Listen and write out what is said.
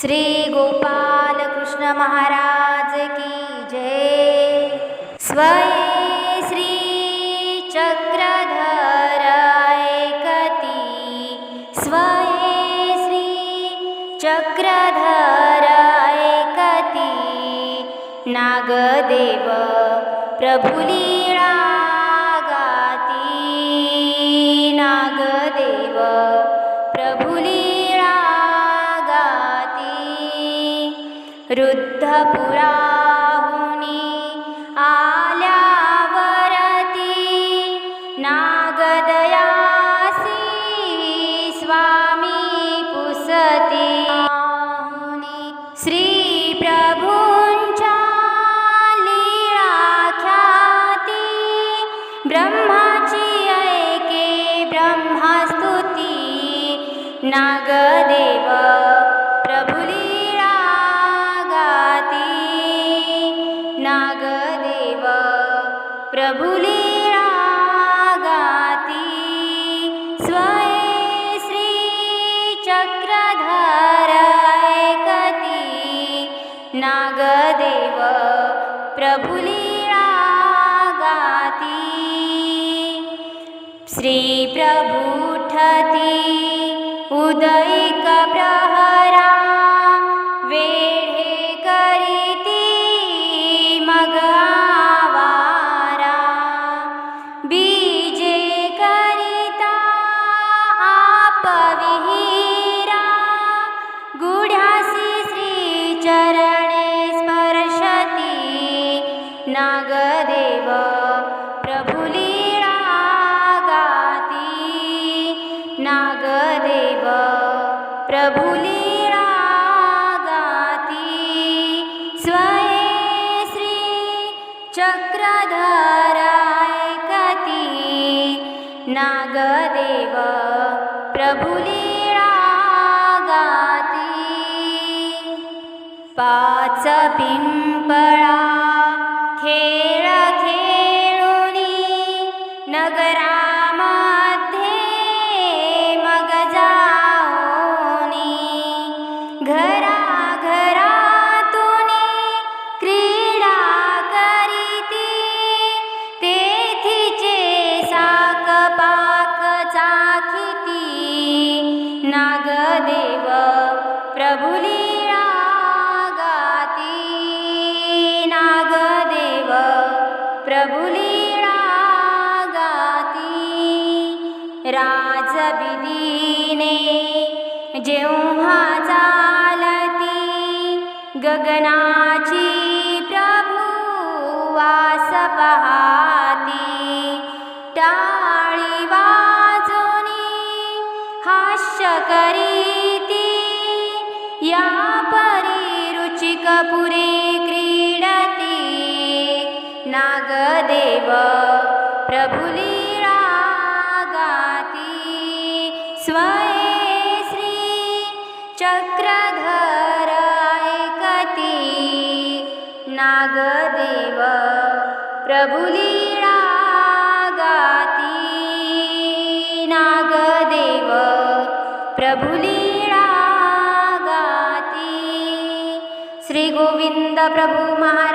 श्री गोपाल कृष्ण महाराज की जय। स्वये श्री चक्रधर ऐकती स्वये श्री चक्रधर ऐकती नागदेव प्रभुलीळा वृद्धपुराहुनी आल्यावरती नागदयासी स्वामी पुसती. श्री प्रभूंच्या लीळा ख्याती ब्रह्माची ऐके ब्रह्मस्तुती नागदेव प्रभुल् गाति स्वयं नागदेव प्रभुलीरा श्रीप्रभुठति उदय नागदेव प्रभुलीळा गाती। नागदेव प्रभुलीळा गाती। स्वये श्री चक्रधर नागदेव प्रभुलीळा गाती। पाच पिंपळा गाती राजबिदीने जेव्हा चालती गगनाची प्रभू वास पहाती टाळी वाजोनी हास्य करीती या परी रुचिकपुरे क्रीडती नागदेव नागदेव प्रभुलीळा गाती. नागदेव प्रभुलीळा गाती. श्री गोविंद प्रभू महाराज